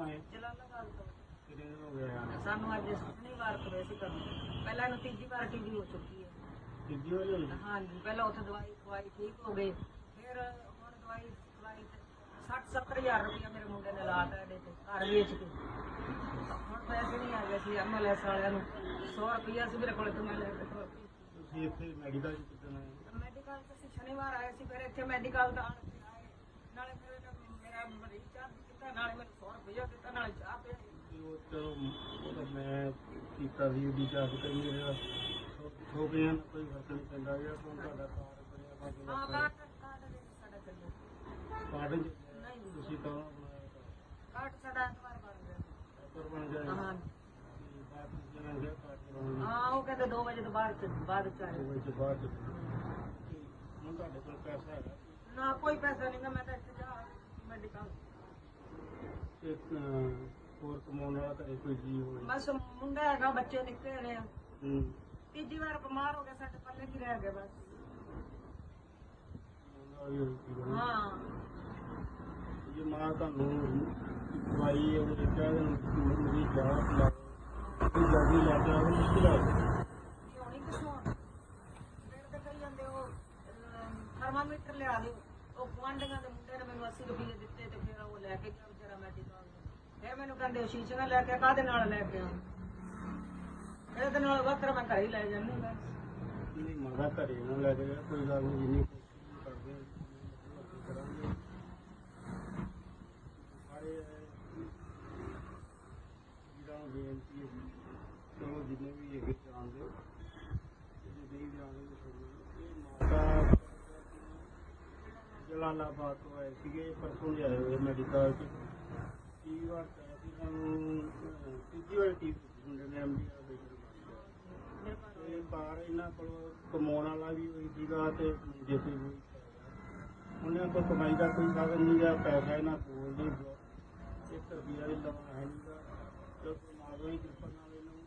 ਆਏ ਜਲਾਲਾਬਾਦ ਤੋਂ ਕਿੰਨੇ ਹੋ ਗਏ ਆ ਸਾਨੂੰ ਅੱਜ ਸ਼ਨੀਵਾਰ ਤੋਂ ਵੈਸੇ ਕਰਨ ਪਹਿਲਾਂ ਇਹਨੂੰ ਤੀਜੀ ਵਾਰ ਟੀਵੀ ਹੋ ਚੁੱਕੀ ਹੈ। ਤੀਜੀ ਵਾਰੀ ਹੋਈ। ਹਾਂਜੀ ਪਹਿਲਾਂ ਉੱਥੇ ਦਵਾਈ ਖਵਾਈ ਠੀਕ ਹੋ ਗਈ। ਫਿਰ ਹੁਣ ਦਵਾਈ ਖਵਾਈ 60 70000 ਰੁਪਇਆ ਮੇਰੇ ਮੁੰਡੇ ਨੇ ਲਾਤਾ ਇਹਦੇ ਤੇ ਘਰ ਵੇਚ ਕੇ। ਹੁਣ ਪੈਸੇ ਨਹੀਂ ਆ ਗਏ ਸੀ ਐਮਐਲਐਸ ਵਾਲਿਆਂ ਨੂੰ। 100 ਰੁਪਇਆ ਸੀ ਮੇਰੇ ਕੋਲ ਤੇ ਮੈਂ ਲੈ ਕੇ। ਤੁਸੀਂ ਇੱਥੇ ਮੈਡੀਕਲ ਚ ਕਿੱਦਾਂ ਆਏ? ਮੈਡੀਕਲ ਤੋਂ ਅਸੀਂ ਸ਼ਨੀਵਾਰ ਆਏ ਸੀ ਫਿਰ ਇੱਥੇ ਮੈਡੀਕਲ ਦਾ ਆਣ ਕੇ ਆਏ। ਨਾਲੇ ਫਿਰ ਮੇਰਾ ਮਰੀਜ਼ ਚਾਰਜ ਕੀਤਾ ਨਾਲੇ ਮੈਨੂੰ 100 ਰੁਪਇਆ ਦਿੱਤਾ ਨਾਲੇ ਚਾਹ ਪਿਆਈ ਤੇ ਉਹ ਚਲੋ ਉਹ ਤਾਂ ਮੈਂ ਕੀਤਾ ਸੀ ਉਹਦੀ ਚਾਹ ਤੇ ਮੇਰੇ ਹੋ ਗਿਆ ਕੋਈ ਫ਼ਰਕ ਨਹੀਂ ਪੈਂਦਾ ਜਾਂ ਹੁਣ ਤੁਹਾਡਾ ਕਾਰਡ ਬਣਿਆ ਬਾਕੀ ਹਾਂ ਦਾ। ਕਾਰਡ ਕਾਰਡ ਦੇ ਵਿੱਚ ਸਾਡਾ ਚੱਲਿਆ। ਕਾਰਡ ਚ ਨਹੀਂ ਤੁਸੀਂ ਤਾਂ ਬਣਾਇਆ ਕਾਰਡ ਸਾਡਾ ਐਤਵਾਰ ਬਣ ਗਿਆ। ਪਰ ਬਣ ਜਾਏਗਾ ਹਾਂ ਤੇ ਬਾਅਦ ਵਿੱਚ ਜਿਹੜਾ ਹੈਗਾ ਕਾਰਡ ਬਣਾਉਣਾ। ਹਾਂ ਉਹ ਕਹਿੰਦੇ 2 ਵਜੇ ਤੋਂ ਬਾਅਦ ਚ ਬਾਅਦ ਚ ਆਏ ਉਹ ਵਿੱਚ ਬਾਅਦ ਚ। ਤੇ ਹੁਣ ਤੁਹਾਡੇ ਕੋਲ ਪੈਸਾ ਹੈਗਾ? ਨਾ ਕੋਈ ਪੈਸਾ ਨਹੀਂ ਗਾ ਮੈਂ ਤਾਂ ਇੱਥੇ ਜਾ ਮੈਡੀਕਲ ਤੇ ਅਹ, ਹੋਰ ਕਮਾਉਣ ਵਾਲਾ ਘਰੇ ਕੋਈ ਜੀ ਹੋਵੇ ਬਸ ਮੁੰਡਾ ਹੈਗਾ ਬੱਚੇ ਨਿੱਕੇ ਨੇ ਹੂੰ। ਤੀਜੀ ਵਾਰ ਬਿਮਾਰ ਹੋ ਗਿਆ ਸਾਡੇ ਪੱਲੇ ਕੀ ਰਹਿ ਗਿਆ ਬਸ। ਉਹਨਾਂ ਵੀ ਹੋਈ ਸੀ ਨਾ। ਹਾਂ। ਜੇ ਮਾਂ ਤੁਹਾਨੂੰ ਦਵਾਈ ਉਹ ਦਿੱਤਾ ਮੇਰੀ ਚਾਹ ਪਿਲਾ ਕੋਈ ਜਲਦੀ ਲੈ ਕੇ ਆਓ ਮੁਸ਼ਕਿਲ ਆ ਇਹ ਹੋਣੀ ਕਿਸੋਂ ਫਿਰ ਤੇ ਕਰੀ ਜਾਂਦੇ ਉਹ ਥਰਮਾਮੀਟਰ ਲਿਆ ਦਿਓ। ਉਹ ਗੁਆਂਢੀਆਂ ਦੇ ਮੁੰਡੇ ਨੇ ਮੈਨੂੰ 80 ਰੁਪਏ ਦਿੱਤੇ ਤੇ ਫਿਰ ਉਹ ਲੈ ਕੇ ਗਿਆ ਫਿਰ ਮੈਨੂੰ ਕਹਿੰਦੇ ਸ਼ੀਸ਼ੇ ਨਾਲ ਲੈ ਕੇ ਕਾਹਦੇ ਨਾਲ ਲੈ ਕੇ ਆ? ਇਹਦੇ ਨਾਲ ਵੱਖਰਾ ਮੈਂ ਘਰੇ ਹੀ ਲੈ ਜਾਂਦੀ ਬਸ ਨਹੀਂ ਮਗਾ ਘਰੇ ਨਾ ਲੈ ਕੇ ਕੋਈ ਗੱਲ ਨਹੀਂ, ਜਿੰਨੀ ਕੋਸ਼ਿਸ਼ ਕਰਦੇ ਕਰਾਂਗੇ। ਸਾਰੇ ਜਿਹੜਾ ਬੇਨਤੀ ਹੈ ਚਲੋ ਜਿੰਨੇ ਵੀ ਹੈਗੇ ਜਾਣਦੇ ਜੇ ਨਹੀਂ ਜਾਣਦੇ ਇਹ ਮਾਤਾ ਜਲਾਲਾਬਾਦ ਤੋਂ ਆਏ ਸੀਗੇ, ਪਰਸੋਂ ਦੇ ਆਏ ਹੋਏ ਮੈਡੀਕਲ ਚ ਵਾਰ ਚਾਹੀਦਾ ਸੀ ਸਾਨੂੰ ਤੀਜੀ ਵਾਰ ਟੀਮ ਹੁੰਦੇ ਨੇ ਐਮਡੀ ਦਾ ਬੇਟਾ ਤੇ ਬਾਹਰ ਇਹਨਾਂ ਕੋਲ ਕਮਾਉਣ ਵਾਲਾ ਵੀ ਹੋਈ ਸੀਗਾ ਤੇ ਜੇ ਕੋਈ ਵੀ ਉਹਨਾਂ ਕੋਲ ਕਮਾਈ ਦਾ ਕੋਈ ਸਾਧਨ ਨਹੀਂ ਗਾ ਪੈਸਾ ਇਹਨਾਂ ਕੋਲ ਨਹੀਂ ਗਾ। ਇੱਕ ਰੁਪਿਆ ਵੀ ਲਵਾ ਹੈ ਨਹੀਂ ਗਾ ਜੋ ਮਾਰੋ ਹੀ ਕਿਰਪਾ ਨਾਲ ਇਹਨੂੰ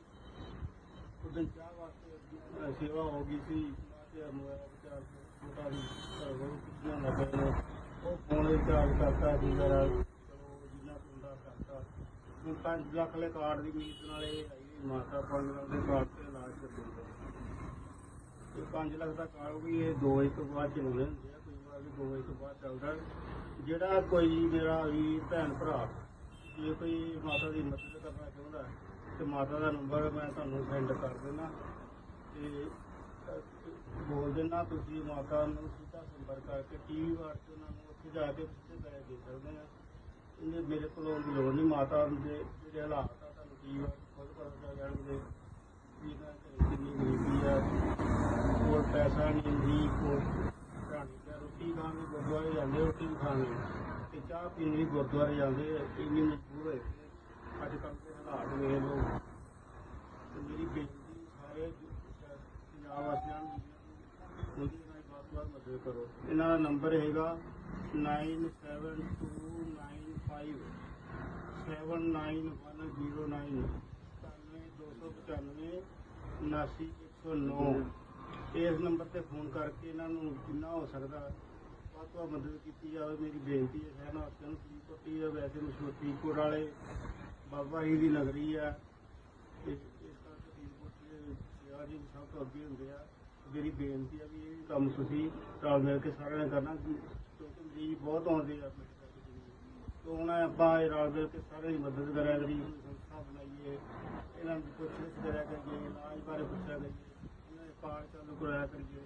ਉਦੋਂ ਚਾਹ ਵਾਸਤੇ ਸੇਵਾ ਹੋ ਗਈ ਸੀ ਤੇ ਮੋਬਾਈਲ ਵਿਚਾਰ ਛੋਟਾ ਵੀ ਕਿੰਨਾ ਲੱਗੇ ਉਹ ਫੋਨ ਰਿਚਾਰਜ ਕਰਤਾ ਸੀ ਮੇਰਾ ਚਲੋ ਜਿੰਨਾ ਕੁੰਦਾ ਕਰਤਾ ਹੁਣ 5 ਲੱਖ ਲੈ ਕਾਰਡ ਦੀ ਮੀਤ ਨਾਲ ਇਹ ਆਈ ਮਾਤਾ ਪੰਜ ਲੱਖ ਦੇ ਕਾਰਡ ਤੇ ਇਲਾਜ ਕਰ ਦਿੰਦੇ ਇਹ 5 ਲੱਖ ਦਾ ਕਾਰਡ ਵੀ ਇਹ 2 ਵਜੇ ਤੋਂ ਬਾਅਦ ਚਲਾਉਣੇ ਹੁੰਦੇ ਆ, ਕਈ ਵਾਰ ਵੀ 2 ਵਜੇ ਤੋਂ ਬਾਅਦ ਚੱਲਦਾ ਜਿਹੜਾ ਕੋਈ ਮੇਰਾ ਵੀ ਭੈਣ ਭਰਾ, ਜੇ ਕੋਈ ਮਾਤਾ ਦੀ ਮਦਦ ਕਰਨਾ ਚਾਹੁੰਦਾ ਤੇ ਮਾਤਾ ਦਾ ਨੰਬਰ ਮੈਂ ਤੁਹਾਨੂੰ ਸੈਂਡ ਕਰ ਦੇਣਾ ਤੇ ਬੋਲ ਦੇਣਾ ਤੁਸੀਂ ਮਾਤਾ ਨੂੰ ਸਿੱਧਾ ਸੰਪਰਕ ਕਰਕੇ ਟੀਵੀ ਵਾਰ ਤੇ ਉਹਨਾਂ ਨੂੰ ਉੱਥੇ ਜਾ ਕੇ ਸਿੱਧੇ ਪੈਸੇ ਦੇ ਸਕਦੇ ਆ। ਇਹਨੇ ਮੇਰੇ ਕੋਲ ਆਉਣ ਦੀ ਲੋੜ ਨਹੀਂ, ਮਾਤਾ ਦੇ ਜਿਹੜੇ ਹਾਲਾਤ ਆ, ਤੁਹਾਨੂੰ ਟੀਵੀ ਵਾਰ ਖੁਦ ਪਤਾ ਜਾਣਗੇ ਵੀ ਇਹਨਾਂ ਘਰੇ ਕਿੰਨੀ ਗਰੀਬੀ ਆ ਕੋਲ ਪੈਸਾ ਨਹੀਂ ਜੀ ਕੋਲ ਰਾਣੀ ਦਾ ਰੋਟੀ ਖਾਣ ਲਈ ਗੁਰਦੁਆਰੇ ਜਾਂਦੇ, ਰੋਟੀ ਵੀ ਖਾਣੀ ਤੇ ਚਾਹ ਪੀਣ ਲਈ ਗੁਰਦੁਆਰੇ ਜਾਂਦੇ, ਇੰਨੀ ਮਜਬੂਰ ਹੋਏ। ਪਏ। ਅੱਜ ਕੱਲ੍ਹ ਦੇ ਹਾਲਾਤ ਵੇਖ ਲਓ। ਤੇ ਮੇਰੀ ਬੇਨਤੀ ਸਾਰੇ ਪੰਜਾਬ ਵਾਸੀਆਂ ਨੂੰ ਉਹਦੀ ਨਾਲ ਬਾਤ ਬਾਤ ਮਦਦ ਕਰੋ। ਇਹਨਾਂ ਦਾ ਨੰਬਰ ਹੈਗਾ 9729579109 99295 ਇਸ ਨੰਬਰ ਤੇ ਫੋਨ ਕਰਕੇ ਇਹਨਾਂ ਨੂੰ ਜਿੰਨਾ ਹੋ ਸਕਦਾ, ਵੱਧ ਤੋਂ ਵੱਧ ਮਦਦ ਕੀਤੀ ਜਾਵੇ, ਮੇਰੀ ਬੇਨਤੀ ਹੈ ਸਹਿਨਾ ਵਾਸੀਆਂ ਨੂੰ ਫਰੀਦਕੋਟੀ ਹੈ ਵੈਸੇ ਮਸ਼ਹੂਰ ਫਰੀਦਕੋਟ ਵਾਲੇ ਬਾਬਾ ਜੀ ਦੀ ਨਗਰੀ ਆ। ਤੇ ਇਸ ਕਰਕੇ ਫਰੀਦਕੋਟ ਦੇ ਸੇਵਾ ਜੀ ਸਭ ਤੋਂ ਅੱਗੇ ਹੁੰਦੇ ਆ। ਮੇਰੀ ਬੇਨਤੀ ਆ ਵੀ ਇਹ ਕੰਮ ਤੁਸੀਂ ਰਲ ਮਿਲ ਕੇ ਸਾਰਿਆਂ ਨੇ ਕਰਨਾ, ਕਿਉਂਕਿ ਮਰੀਜ਼ ਬਹੁਤ ਆਉਂਦੇ ਆ ਤੋਂ ਹੁਣ ਆਪਾਂ ਇਹ ਰਲ ਮਿਲ ਕੇ ਸਾਰਿਆਂ ਦੀ ਮਦਦ ਕਰਿਆ ਕਰੀ ਸੰਸਥਾ ਬਣਾਈਏ, ਇਹਨਾਂ ਦੀ ਕੋਸ਼ਿਸ਼ ਕਰਿਆ ਕਰੀਏ, ਇਲਾਜ ਬਾਰੇ ਪੁੱਛਿਆ ਕਰੀਏ, ਇਹਨਾਂ ਦੇ ਪਾਠ ਚਾਲੂ ਕਰਾਇਆ ਕਰੀਏ।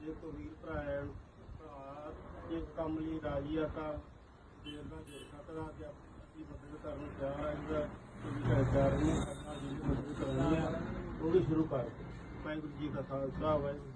ਜੇ ਕੋਈ ਵੀਰ ਭਰਾ ਹੈ, ਭਰਾ, ਜੇ ਕੰਮ ਲਈ ਰਾਜੀ ਆ ਤਾਂ ਦੇਰ ਦਾ ਦੇਰ ਸਕਦਾ ਕਿ ਆਪਣੀ ਮਦਦ ਕਰਨ ਨੂੰ ਤਿਆਰ ਆ ਜਿਹੜਾ ਕੋਈ ਸਹਿਚਾਰ ਨਹੀਂ, ਕਰਨਾ ਜਿਹਦੀ ਮਦਦ ਕਰਨੀ ਆ, ਉਹ ਵੀ ਸ਼ੁਰੂ ਕਰ। ਵਾਹਿਗੁਰੂ ਜੀ ਦਾ ਖਾਲਸਾ, ਵਾਹਿਗੁਰੂ